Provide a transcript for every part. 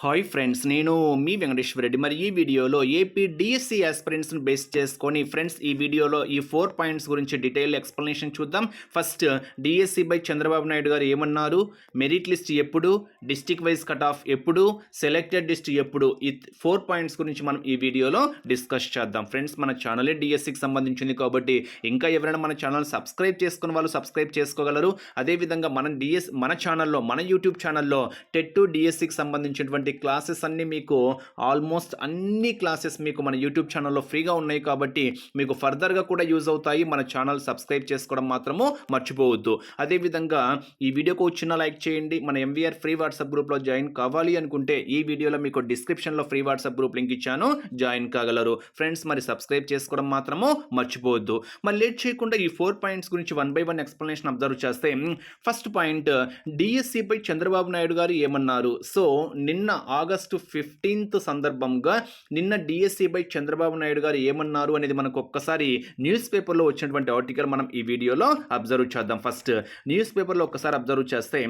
Hi friends నేను మీ వెంకటేశ్వర రెడ్డి. మరి ఈ వీడియోలో ఏపీ డిఎస్సి ఆస్పిరెంట్స్ను బేస్ చేసుకొని ఫ్రెండ్స్ ఈ వీడియోలో ఈ ఫోర్ పాయింట్స్ గురించి డీటెయిల్ ఎక్స్ప్లెనేషన్ చూద్దాం. First DSC by Chandrababu Naidu గారు ఏమన్నారు? మెరిట్ లిస్ట్ ఎప్పుడు? డిస్టిక్ వైజ్ కట్ ఆఫ్ ఎప్పుడు? సెలెక్టెడ్ లిస్ట్ ఎప్పుడు? ఈ ఫోర్ పాయింట్స్ గురించి మనం ఈ వీడియోలో డిస్కస్ చేద్దాం. ఫ్రెండ్స్ మన ఛానలే డిఎస్సికి సంబంధించింది కాబట్టి ఇంకా ఎవరైనా మన ఛానల్ సబ్స్క్రైబ్ చేసుకున్న వాళ్ళు సబ్స్క్రైబ్ చేసుకోగలరు. అదేవిధంగా మన డిఎస్ మన ఛానల్లో మన యూట్యూబ్ ఛానల్లో టెట్ టు డిఎస్సికి సంబంధించినటువంటి క్లాసెస్ అన్నీ మీకు ఆల్మోస్ట్ అన్ని క్లాసెస్ మీకు మన యూట్యూబ్ ఛానల్లో ఫ్రీగా ఉన్నాయి కాబట్టి మీకు ఫర్దర్గా కూడా యూజ్ అవుతాయి. మన ఛానల్ సబ్స్క్రైబ్ చేసుకోవడం మాత్రము మర్చిపోవద్దు. అదేవిధంగా ఈ వీడియోకు వచ్చిన లైక్ చేయండి. మన ఎంవీఆర్ ఫ్రీ వాట్సాప్ గ్రూప్లో జాయిన్ కావాలి అనుకుంటే ఈ వీడియోలో మీకు డిస్క్రిప్షన్లో ఫ్రీ వాట్సాప్ గ్రూప్ లింక్ ఇచ్చాను. జాయిన్ కాగలరు. ఫ్రెండ్స్ మరి సబ్స్క్రైబ్ చేసుకోవడం మాత్రము మర్చిపోవద్దు. మరి లేట్ చేయకుండా ఈ ఫోర్ పాయింట్స్ గురించి one by one explanation observe చేస్తే ఫస్ట్ పాయింట్ డిఎస్సిపై చంద్రబాబు నాయుడు గారు ఏమన్నారు? సో నిన్న ఆగస్టు ఫిఫ్టీన్త్ సందర్భంగా నిన్న డిఎస్సిపై చంద్రబాబు నాయుడు గారు ఏమన్నారు అనేది మనకు ఒక్కసారి న్యూస్ పేపర్లో వచ్చినటువంటి ఆర్టికల్ మనం ఈ వీడియోలో అబ్జర్వ్ చేద్దాం. ఫస్ట్ న్యూస్ పేపర్లో ఒక్కసారి అబ్జర్వ్ చేస్తే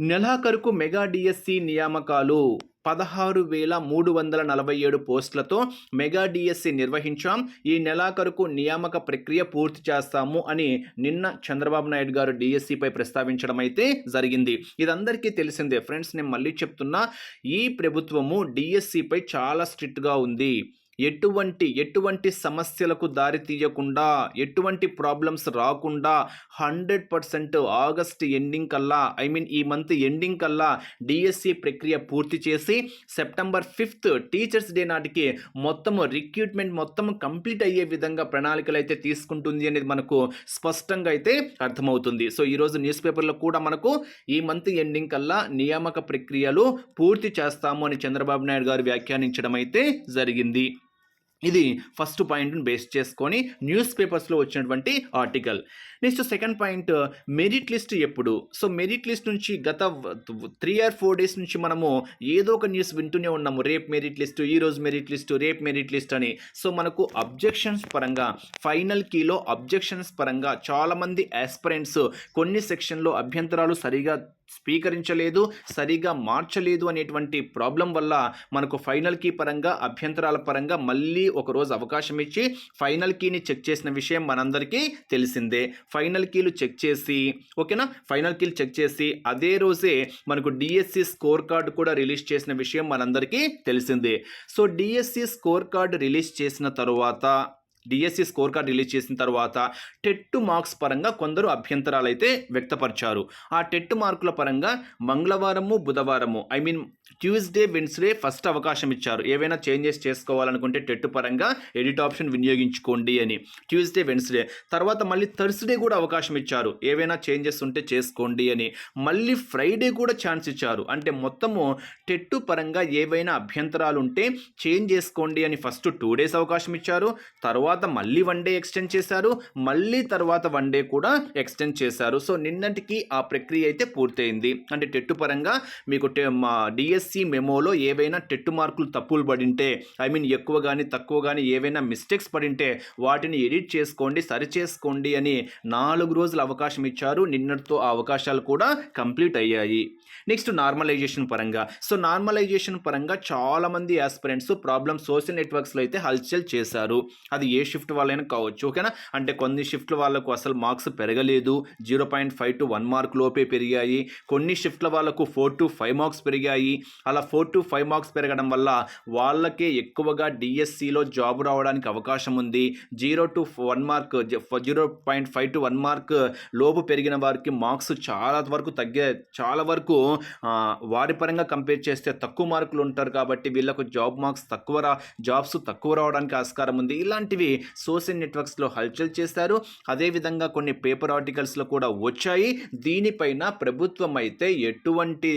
నెలాఖరుకు మెగా డిఎస్సి నియామకాలు. పదహారు వేల మూడు వందల నలభై ఏడు పోస్టులతో మెగా డిఎస్సి నిర్వహించాం. ఈ నెలాఖరుకు నియామక ప్రక్రియ పూర్తి చేస్తాము అని నిన్న చంద్రబాబు నాయుడు గారు డిఎస్సిపై ప్రస్తావించడం అయితే జరిగింది. ఇదందరికీ తెలిసిందే. ఫ్రెండ్స్ నేను మళ్ళీ చెప్తున్నా ఈ ప్రభుత్వము డిఎస్సిపై చాలా స్ట్రిక్ట్గా ఉంది. ఎటువంటి ఎటువంటి సమస్యలకు దారి తీయకుండా ఎటువంటి ప్రాబ్లమ్స్ రాకుండా హండ్రెడ్ పర్సెంట్ ఆగస్ట్ ఎండింగ్ కల్లా ఐ మీన్ ఈ మంత్ ఎండింగ్ కల్లా డిఎస్సి ప్రక్రియ పూర్తి చేసి సెప్టెంబర్ ఫిఫ్త్ టీచర్స్ డే నాటికి మొత్తం రిక్రూట్మెంట్ మొత్తం కంప్లీట్ అయ్యే విధంగా ప్రణాళికలు అయితే తీసుకుంటుంది అనేది మనకు స్పష్టంగా అయితే అర్థమవుతుంది. సో ఈరోజు న్యూస్ పేపర్లో కూడా మనకు ఈ మంత్ ఎండింగ్ కల్లా నియామక ప్రక్రియలు పూర్తి చేస్తాము అని చంద్రబాబు నాయుడు గారు వ్యాఖ్యానించడం అయితే జరిగింది. ఇది ఫస్ట్ పాయింట్ని బేస్ చేసుకొని న్యూస్ పేపర్స్లో వచ్చినటువంటి article. Next second point merit list ఎప్పుడు? సో మెరిట్ లిస్ట్ నుంచి గత త్రీ ఆర్ ఫోర్ డేస్ నుంచి మనము ఏదో ఒక న్యూస్ వింటూనే ఉన్నాము. రేప్ మెరిట్ లిస్ట్ ఈ రోజు మెరిట్ లిస్ట్ రేప్ మెరిట్ లిస్ట్ అని. సో మనకు అబ్జెక్షన్స్ పరంగా ఫైనల్ కీలో అబ్జెక్షన్స్ పరంగా చాలామంది ఆస్పరెంట్స్ కొన్ని సెక్షన్లో అభ్యంతరాలు సరిగా స్వీకరించలేదు సరిగా మార్చలేదు అనేటువంటి ప్రాబ్లం వల్ల మనకు ఫైనల్ కీ పరంగా అభ్యంతరాల పరంగా మళ్ళీ ఒకరోజు అవకాశం ఇచ్చి ఫైనల్ కీని చెక్ చేసిన విషయం మనందరికీ తెలిసిందే. ఫైనల్ కీలు చెక్ చేసి ఓకేనా? ఫైనల్ కీలు చెక్ చేసి అదే రోజే మనకు డిఎస్సి స్కోర్ కార్డు కూడా రిలీజ్ చేసిన విషయం మనందరికీ తెలిసిందే. So DSC score card release చేసిన తరువాత డిఎస్సి స్కోర్ కార్డ్ రిలీజ్ చేసిన తర్వాత టెట్ మార్క్స్ పరంగా కొందరు అభ్యంతరాలు అయితే వ్యక్తపరిచారు. ఆ టెట్ మార్కుల పరంగా మంగళవారము బుధవారము I mean Tuesday Wednesday first అవకాశం ఇచ్చారు. ఏవైనా చేంజెస్ చేసుకోవాలనుకుంటే టెట్ పరంగా ఎడిట్ ఆప్షన్ వినియోగించుకోండి అని. ట్యూస్డే వెన్స్డే తర్వాత మళ్ళీ థర్స్డే కూడా అవకాశం ఇచ్చారు. ఏవైనా చేంజెస్ ఉంటే చేసుకోండి అని. మళ్ళీ ఫ్రైడే కూడా ఛాన్స్ ఇచ్చారు. అంటే మొత్తము టెట్టు పరంగా ఏవైనా అభ్యంతరాలు ఉంటే చేంజ్ చేసుకోండి అని ఫస్ట్ టూ డేస్ అవకాశం ఇచ్చారు. తర్వాత మళ్ళీ వన్ డే ఎక్స్టెండ్ చేశారు. మళ్ళీ తర్వాత వన్ డే కూడా ఎక్స్టెండ్ చేశారు. సో నిన్నటికి ఆ ప్రక్రియ అయితే పూర్తయింది. అంటే టెట్టు పరంగా మీకు మా డిఎస్ డిఎస్సి మెమోలో ఏవైనా టెట్టు మార్కులు తప్పులు పడింటే ఐ మీన్ ఎక్కువ కానీ తక్కువ కానీ ఏవైనా మిస్టేక్స్ పడింటే వాటిని ఎడిట్ చేసుకోండి సరి చేసుకోండి అని నాలుగు రోజులు అవకాశం ఇచ్చారు. నిన్నటితో ఆ అవకాశాలు కూడా కంప్లీట్ అయ్యాయి. నెక్స్ట్ నార్మలైజేషన్ పరంగా. సో నార్మలైజేషన్ పరంగా చాలామంది ఆస్పిరెంట్స్ ప్రాబ్లమ్ సోషల్ నెట్వర్క్స్లో అయితే హల్చల్ చేశారు. అది ఏ షిఫ్ట్ వాళ్ళైనా కావచ్చు ఓకేనా? అంటే కొన్ని షిఫ్ట్ల వాళ్ళకు అసలు మార్క్స్ పెరగలేదు. Zero point five to one mark లోపే పెరిగాయి. కొన్ని షిఫ్ట్ల వాళ్ళకు ఫోర్ టు ఫైవ్ మార్క్స్ పెరిగాయి. అలా ఫోర్ టు ఫైవ్ మార్క్స్ పెరగడం వల్ల వాళ్ళకే ఎక్కువగా డిఎస్సిలో జాబ్ రావడానికి అవకాశం ఉంది. Zero to one mark zero point five to one mark లోపు పెరిగిన వారికి మార్క్స్ చాలా వరకు తగ్గే చాలా వరకు వారి పరంగా కంపేర్ చేస్తే తక్కువ మార్కులు ఉంటారు కాబట్టి వీళ్ళకు జాబ్ మార్క్స్ తక్కువ రా జాబ్స్ తక్కువ రావడానికి ఆస్కారం ఉంది. ఇలాంటివి సోషల్ నెట్వర్క్స్లో హల్చల్ చేశారు. అదేవిధంగా కొన్ని పేపర్ ఆర్టికల్స్లో కూడా వచ్చాయి. దీనిపైన ప్రభుత్వం అయితే ఎటువంటి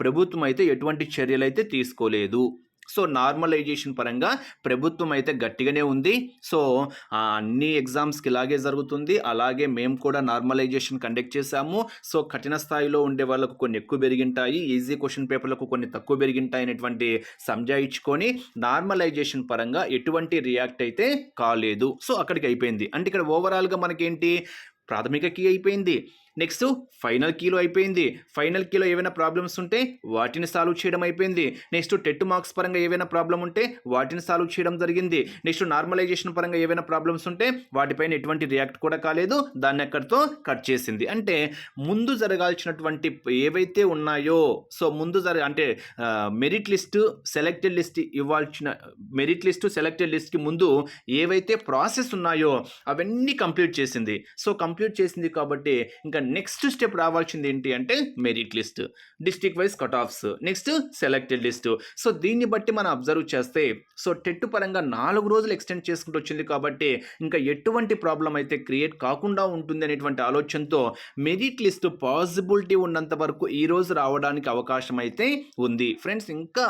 ప్రభుత్వం అయితే ఎటువంటి చర్యలు అయితే తీసుకోలేదు. సో నార్మలైజేషన్ పరంగా ప్రభుత్వం అయితే గట్టిగానే ఉంది. సో అన్ని ఎగ్జామ్స్కి ఇలాగే జరుగుతుంది. అలాగే మేము కూడా నార్మలైజేషన్ కండక్ట్ చేశాము. సో కఠిన స్థాయిలో ఉండే వాళ్ళకు కొన్ని ఎక్కువ పెరిగింటాయి. ఈజీ క్వశ్చన్ పేపర్లకు కొన్ని తక్కువ పెరిగింటాయి అనేటువంటి సంజాయించుకొని నార్మలైజేషన్ పరంగా ఎటువంటి రియాక్ట్ అయితే కాలేదు. సో అక్కడికి అయిపోయింది. అంటే ఇక్కడ ఓవరాల్గా మనకేంటి? ప్రాథమిక కీ అయిపోయింది. నెక్స్ట్ ఫైనల్ కీలో అయిపోయింది. ఫైనల్ కీలో ఏవైనా ప్రాబ్లమ్స్ ఉంటే వాటిని సాల్వ్ చేయడం అయిపోయింది. నెక్స్ట్ టెట్ మార్క్స్ పరంగా ఏవైనా ప్రాబ్లం ఉంటే వాటిని సాల్వ్ చేయడం జరిగింది. నెక్స్ట్ నార్మలైజేషన్ పరంగా ఏవైనా ప్రాబ్లమ్స్ ఉంటే వాటిపైన ఎటువంటి రియాక్ట్ కూడా కాలేదు. దాన్ని అక్కడితో కట్ చేసింది. అంటే ముందు జరగాల్సినటువంటి ఏవైతే ఉన్నాయో సో ముందు జరగ అంటే మెరిట్ లిస్ట్ సెలెక్టెడ్ లిస్ట్ ఇవ్వాల్సిన మెరిట్ లిస్ట్ సెలెక్టెడ్ లిస్ట్కి ముందు ఏవైతే ప్రాసెస్ ఉన్నాయో అవన్నీ కంప్లీట్ చేసింది. సో కంప్లీట్ చేసింది కాబట్టి ఇంకా నెక్స్ట్ స్టెప్ రావాల్సింది ఏంటి అంటే merit list district wise cut offs next selected list so దీన్ని బట్టి మనం అబ్జర్వ్ చేస్తే సో టెట్ పరంగా నాలుగు రోజులు ఎక్స్టెండ్ చేసుకుంటూ వచ్చింది కాబట్టి ఇంకా ఎటువంటి ప్రాబ్లం అయితే క్రియేట్ కాకుండా ఉంటుంది అనేటువంటి ఆలోచనతో మెరిట్ లిస్ట్ పాసిబిలిటీ ఉన్నంత వరకు ఈ రోజు రావడానికి అవకాశం అయితే ఉంది. ఫ్రెండ్స్ ఇంకా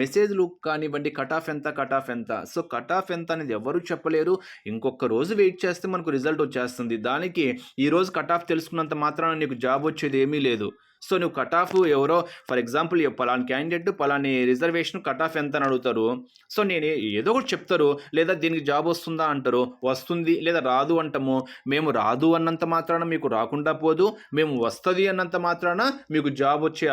మెసేజ్లు కానివ్వండి కట్ ఆఫ్ ఎంత కట్ ఆఫ్ ఎంత. సో కట్ ఆఫ్ ఎంత అనేది ఎవరు చెప్పలేరు. ఇంకొక రోజు వెయిట్ చేస్తే మనకు రిజల్ట్ వచ్చేస్తుంది. దానికి ఈ రోజు కట్ ఆఫ్ చేసుకున్నంత మాత్రాన నీకు జాబ్ వచ్చేది ఏమీ లేదు. సో నువ్వు కట్ ఆఫ్ ఎవరో ఫర్ ఎగ్జాంపుల్ పలాని క్యాండిడేట్ పలాని రిజర్వేషన్ కట్ ఆఫ్ ఎంత అని అడుగుతారు. సో నేను ఏదో ఒకటి చెప్తారు. లేదా దీనికి జాబ్ వస్తుందా అంటారు. వస్తుంది లేదా రాదు అంటాము. మేము రాదు అన్నంత మాత్రాన మీకు రాకుండా పోదు. మేము వస్తుంది అన్నంత మాత్రాన మీకు జాబ్ వచ్చే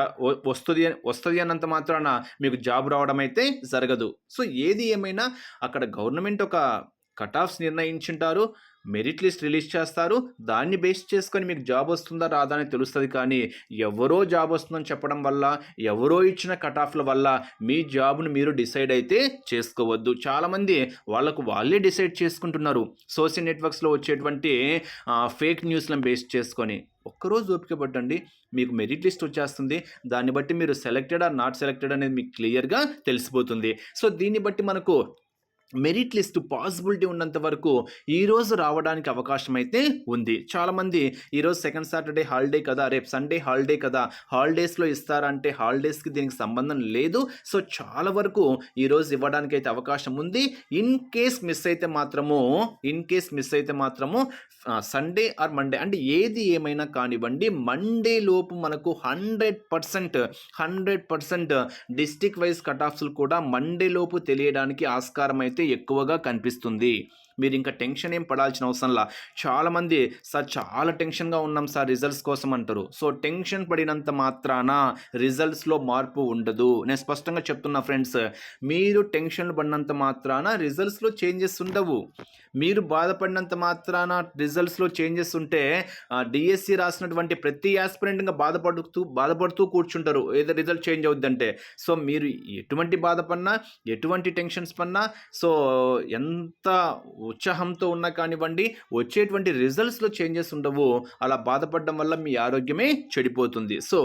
వస్తుంది వస్తుంది అన్నంత మాత్రాన మీకు జాబ్ రావడం అయితే జరగదు. సో ఏది ఏమైనా అక్కడ గవర్నమెంట్ ఒక కట్ ఆఫ్స్ నిర్ణయించుంటారు. మెరిట్ లిస్ట్ రిలీజ్ చేస్తారు. దాన్ని బేస్ చేసుకొని మీకు జాబ్ వస్తుందా రాదా అని తెలుస్తుంది కానీ ఎవరో జాబ్ వస్తుందని చెప్పడం వల్ల ఎవరో ఇచ్చిన కట్ ఆఫ్ల వల్ల మీ జాబ్ను మీరు డిసైడ్ అయితే చేసుకోవద్దు. చాలామంది వాళ్ళకు వాళ్ళే డిసైడ్ చేసుకుంటున్నారు. సోషల్ నెట్వర్క్స్లో వచ్చేటువంటి ఫేక్ న్యూస్లను బేస్ చేసుకొని. ఒక్కరోజు ఓపిక పట్టండి. మీకు మెరిట్ లిస్ట్ వచ్చేస్తుంది. దాన్ని బట్టి మీరు సెలెక్టెడ్ ఆర్ నాట్ సెలెక్టెడ్ అనేది మీకు క్లియర్గా తెలిసిపోతుంది. సో దీన్ని బట్టి మనకు మెరిట్ లిస్ట్ పాసిబిలిటీ ఉన్నంత వరకు ఈరోజు రావడానికి అవకాశం అయితే ఉంది. చాలామంది ఈరోజు సెకండ్ సాటర్డే హాలిడే కదా రేపు సండే హాలిడే కదా హాలిడేస్లో ఇస్తారంటే హాలిడేస్కి దీనికి సంబంధం లేదు. సో చాలా వరకు ఈరోజు ఇవ్వడానికి అయితే అవకాశం ఉంది. ఇన్ కేస్ మిస్ అయితే మాత్రము ఇన్ కేస్ మిస్ అయితే మాత్రము సండే ఆర్ మండే అంటే ఏది ఏమైనా కానివ్వండి మండే లోపు మనకు hundred percent hundred percent district wise cut ఆఫ్స్లు కూడా మండే లోపు తెలియడానికి ఆస్కారం అయితే ఎక్కువగా కనిపిస్తుంది. మీరు ఇంకా టెన్షన్ ఏం పడాల్సిన అవసరంలా చాలామంది సార్ చాలా టెన్షన్గా ఉన్నాం సార్ రిజల్ట్స్ కోసం అంటారు. సో టెన్షన్ పడినంత మాత్రాన రిజల్ట్స్లో మార్పు ఉండదు. నేను స్పష్టంగా చెప్తున్నా ఫ్రెండ్స్ మీరు టెన్షన్ పడినంత మాత్రాన రిజల్ట్స్లో చేంజెస్ ఉండవు. మీరు బాధపడినంత మాత్రాన రిజల్ట్స్లో చేంజెస్ ఉంటే డిఎస్సి రాసినటువంటి ప్రతి యాస్పిరెంట్గా బాధపడుతూ బాధపడుతూ కూర్చుంటారు. ఏదో రిజల్ట్ చేంజ్ అవుద్దంటే. సో మీరు ఎటువంటి బాధపడినా ఎటువంటి టెన్షన్స్ పడినా సో ఎంత ఉత్సాహంతో ఉన్నా కానివ్వండి వచ్చేటువంటి రిజల్ట్స్లో చేంజెస్ ఉండవు. అలా బాధపడడం వల్ల మీ ఆరోగ్యమే చెడిపోతుంది. సో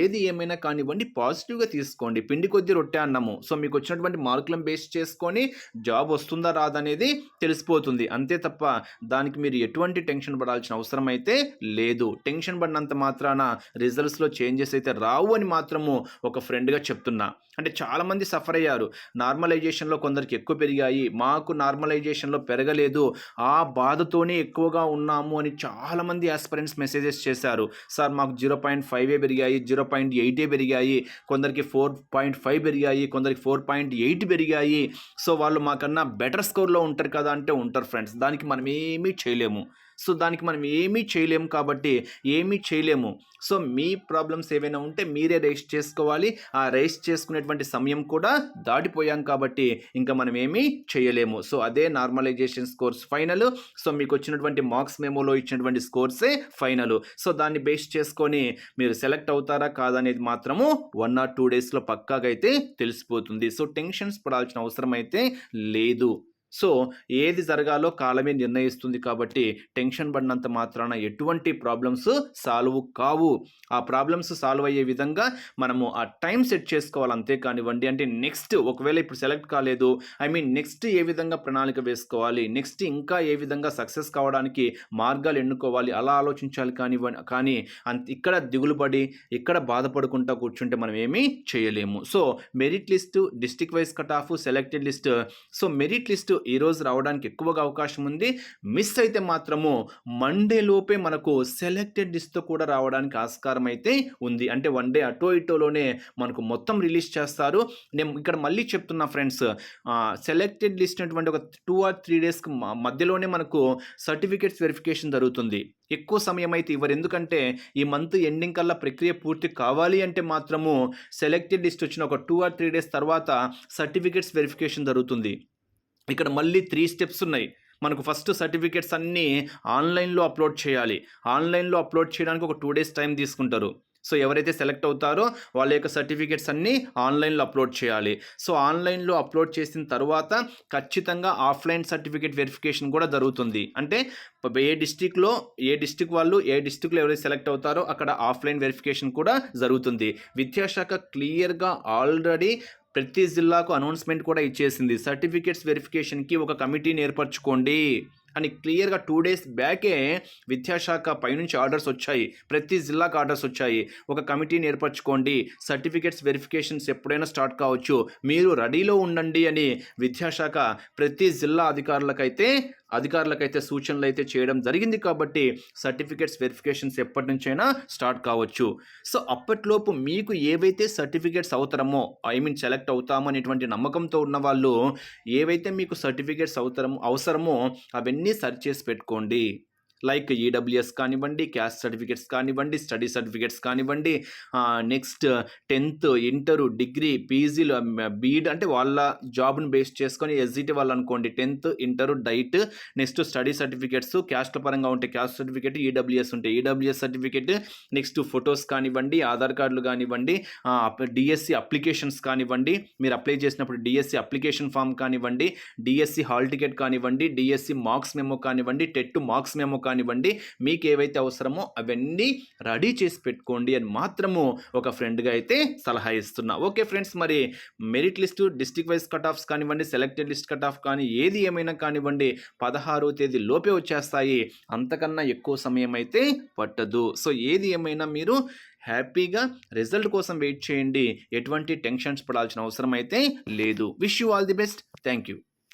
ఏది ఏమైనా కానివ్వండి పాజిటివ్గా తీసుకోండి. పిండి కొద్ది రొట్టె అన్నము. సో మీకు వచ్చినటువంటి మార్కులను బేస్ చేసుకొని జాబ్ వస్తుందా రాదనేది తెలిసిపోతుంది. అంతే తప్ప దానికి మీరు ఎటువంటి టెన్షన్ పడాల్సిన అవసరం అయితే లేదు. టెన్షన్ పడినంత మాత్రాన రిజల్ట్స్లో చేంజెస్ అయితే రావు అని మాత్రము ఒక ఫ్రెండ్గా చెప్తున్నా. అంటే చాలామంది సఫర్ అయ్యారు. నార్మలైజేషన్లో కొందరికి ఎక్కువ పెరిగాయి. మాకు నార్మలైజేషన్లో పెరగలేదు. ఆ బాధతోనే ఎక్కువగా ఉన్నాము అని చాలామంది ఆస్పరెంట్స్ మెసేజెస్ చేశారు. సార్ మాకు జీరో పాయింట్ ఫైవే పెరిగాయి జీరో పాయింట్ ఎయిటే పెరిగాయి కొందరికి ఫోర్ పాయింట్ ఫైవ్ పెరిగాయి కొందరికి ఫోర్ పాయింట్ ఎయిట్ పెరిగాయి. సో వాళ్ళు మాకన్నా బెటర్ స్కోర్లో ఉంటారు కదా అంటే ఉంటారు ఫ్రెండ్స్. దానికి మనం ఏమీ చేయలేము. సో దానికి మనం ఏమీ చేయలేము కాబట్టి ఏమీ చేయలేము. సో మీ ప్రాబ్లమ్స్ ఏవైనా ఉంటే మీరే రేస్ చేసుకోవాలి. ఆ రేస్ చేసుకునేటువంటి సమయం కూడా దాటిపోయాం కాబట్టి ఇంకా మనం ఏమీ చేయలేము. సో అదే నార్మలైజేషన్ స్కోర్స్ ఫైనల్. సో మీకు వచ్చినటువంటి మార్క్స్ మెమోలో ఇచ్చినటువంటి స్కోర్సే ఫైనల్. సో దాన్ని బేస్ చేసుకొని మీరు సెలెక్ట్ అవుతారా కాదనేది మాత్రము వన్ ఆర్ టూ డేస్లో పక్కాగా అయితే తెలిసిపోతుంది. సో టెన్షన్స్ పడాల్సిన అవసరం అయితే లేదు. సో ఏది జరగాలో కాలమే నిర్ణయిస్తుంది కాబట్టి టెన్షన్ పడినంత మాత్రాన ఎటువంటి ప్రాబ్లమ్స్ సాల్వ్ కావు. ఆ ప్రాబ్లమ్స్ సాల్వ్ అయ్యే విధంగా మనము ఆ టైం సెట్ చేసుకోవాలి అంతే కానివ్వండి. అంటే నెక్స్ట్ ఒకవేళ ఇప్పుడు సెలెక్ట్ కాలేదు ఐ మీన్ నెక్స్ట్ ఏ విధంగా ప్రణాళిక వేసుకోవాలి నెక్స్ట్ ఇంకా ఏ విధంగా సక్సెస్ కావడానికి మార్గాలు ఎన్నుకోవాలి అలా ఆలోచించాలి కానివ్వండి కానీ అంత ఇక్కడ దిగులు పడి ఇక్కడ బాధపడుకుంటా కూర్చుంటే మనం ఏమీ చేయలేము. So merit list district wise cut off selected list. So merit list ఈరోజు రావడానికి ఎక్కువగా అవకాశం ఉంది. మిస్ అయితే మాత్రము మండే లోపే మనకు సెలెక్టెడ్ లిస్ట్తో కూడా రావడానికి ఆస్కారం అయితే ఉంది. అంటే వన్ డే అటో ఇటోలోనే మనకు మొత్తం రిలీజ్ చేస్తారు. నేను ఇక్కడ మళ్ళీ చెప్తున్నా ఫ్రెండ్స్ సెలెక్టెడ్ లిస్ట్ అటువంటి ఒక టూ ఆర్ త్రీ డేస్కి మధ్యలోనే మనకు సర్టిఫికేట్స్ వెరిఫికేషన్ జరుగుతుంది. ఎక్కువ సమయం అయితే ఇవ్వరు. ఎందుకంటే ఈ మంత్ ఎండింగ్ కల్లా ప్రక్రియ పూర్తి కావాలి అంటే మాత్రము సెలెక్టెడ్ లిస్ట్ వచ్చిన ఒక టూ ఆర్ త్రీ డేస్ తర్వాత సర్టిఫికేట్స్ వెరిఫికేషన్ జరుగుతుంది. ఇక్కడ మళ్ళీ త్రీ స్టెప్స్ ఉన్నాయి. మనకు ఫస్ట్ సర్టిఫికేట్స్ అన్నీ ఆన్లైన్లో అప్లోడ్ చేయాలి. ఆన్లైన్లో అప్లోడ్ చేయడానికి ఒక టూ డేస్ టైం తీసుకుంటారు. సో ఎవరైతే సెలెక్ట్ అవుతారో వాళ్ళ యొక్క సర్టిఫికేట్స్ అన్నీ ఆన్లైన్లో అప్లోడ్ చేయాలి. సో ఆన్లైన్లో అప్లోడ్ చేసిన తర్వాత ఖచ్చితంగా ఆఫ్లైన్ సర్టిఫికేట్ వెరిఫికేషన్ కూడా జరుగుతుంది. అంటే ఏ డిస్టిక్లో ఏ డిస్టిక్ వాళ్ళు ఏ డిస్టిక్లో ఎవరైతే సెలెక్ట్ అవుతారో అక్కడ ఆఫ్లైన్ వెరిఫికేషన్ కూడా జరుగుతుంది. విద్యాశాఖ క్లియర్గా ఆల్రెడీ ప్రతి జిల్లాకు అనౌన్స్మెంట్ కూడా ఇచ్చేసింది. సర్టిఫికేట్స్ వెరిఫికేషన్కి ఒక కమిటీని ఏర్పరచుకోండి అని క్లియర్గా టూ డేస్ బ్యాకే విద్యాశాఖ పైనుంచి ఆర్డర్స్ వచ్చాయి. ప్రతి జిల్లాకు ఆర్డర్స్ వచ్చాయి. ఒక కమిటీని ఏర్పరచుకోండి. సర్టిఫికేట్స్ వెరిఫికేషన్స్ ఎప్పుడైనా స్టార్ట్ కావచ్చు. మీరు రెడీలో ఉండండి అని విద్యాశాఖ ప్రతి జిల్లా అధికారులకైతే అధికారులకైతే సూచనలు అయితే చేయడం జరిగింది కాబట్టి సర్టిఫికేట్స్ వెరిఫికేషన్స్ ఎప్పటి నుంచైనా స్టార్ట్ కావచ్చు. సో అప్పట్లోపు మీకు ఏవైతే సర్టిఫికేట్స్ అవసరమో ఐ మీన్ సెలెక్ట్ అవుతామో అనేటువంటి నమ్మకంతో ఉన్న వాళ్ళు ఏవైతే మీకు సర్టిఫికేట్స్ అవుతారమో అవసరమో అవన్నీ సర్చ్ చేసి పెట్టుకోండి. లైక్ ఈడబ్ల్యూఎస్ కానివ్వండి క్యాస్ట్ సర్టిఫికేట్స్ కానివ్వండి స్టడీ సర్టిఫికేట్స్ కానివ్వండి నెక్స్ట్ టెన్త్ ఇంటరు డిగ్రీ పీజీలు బీడ్ అంటే వాళ్ళ జాబ్ని బేస్ చేసుకొని ఎస్జిటి వాళ్ళు అనుకోండి tenth inter DIET next study certificates caste పరంగా ఉంటే క్యాస్ట్ సర్టిఫికేట్ ఈడబ్ల్యూఎస్ ఉంటే ఈడబ్ల్యూఎస్ సర్టిఫికేట్ నెక్స్ట్ ఫొటోస్ కానివ్వండి ఆధార్ కార్డులు కానివ్వండి డిఎస్సి అప్లికేషన్స్ కానివ్వండి మీరు అప్లై చేసినప్పుడు డిఎస్సి అప్లికేషన్ ఫామ్ కానివ్వండి డిఎస్సి హాల్ టికెట్ కానివ్వండి డిఎస్సి మార్క్స్ మెమో కానివ్వండి టెట్ మార్క్స్ మెమో కానివ్వండి మీకు ఏవైతే అవసరమో అవన్నీ రెడీ చేసి పెట్టుకోండి అని మాత్రము ఒక ఫ్రెండ్గా అయితే సలహా ఇస్తున్నా. ఓకే ఫ్రెండ్స్ మరి merit list district wise cut offs కానివ్వండి సెలెక్టెడ్ లిస్ట్ కట్ ఆఫ్ కానీ ఏది ఏమైనా కానివ్వండి పదహారో తేదీ లోపే వచ్చేస్తాయి. అంతకన్నా ఎక్కువ సమయం అయితే పట్టదు. సో ఏది ఏమైనా మీరు హ్యాపీగా రిజల్ట్ కోసం వెయిట్ చేయండి. ఎటువంటి టెన్షన్స్ పడాల్సిన అవసరం అయితే లేదు. Wish you all the best. Thank you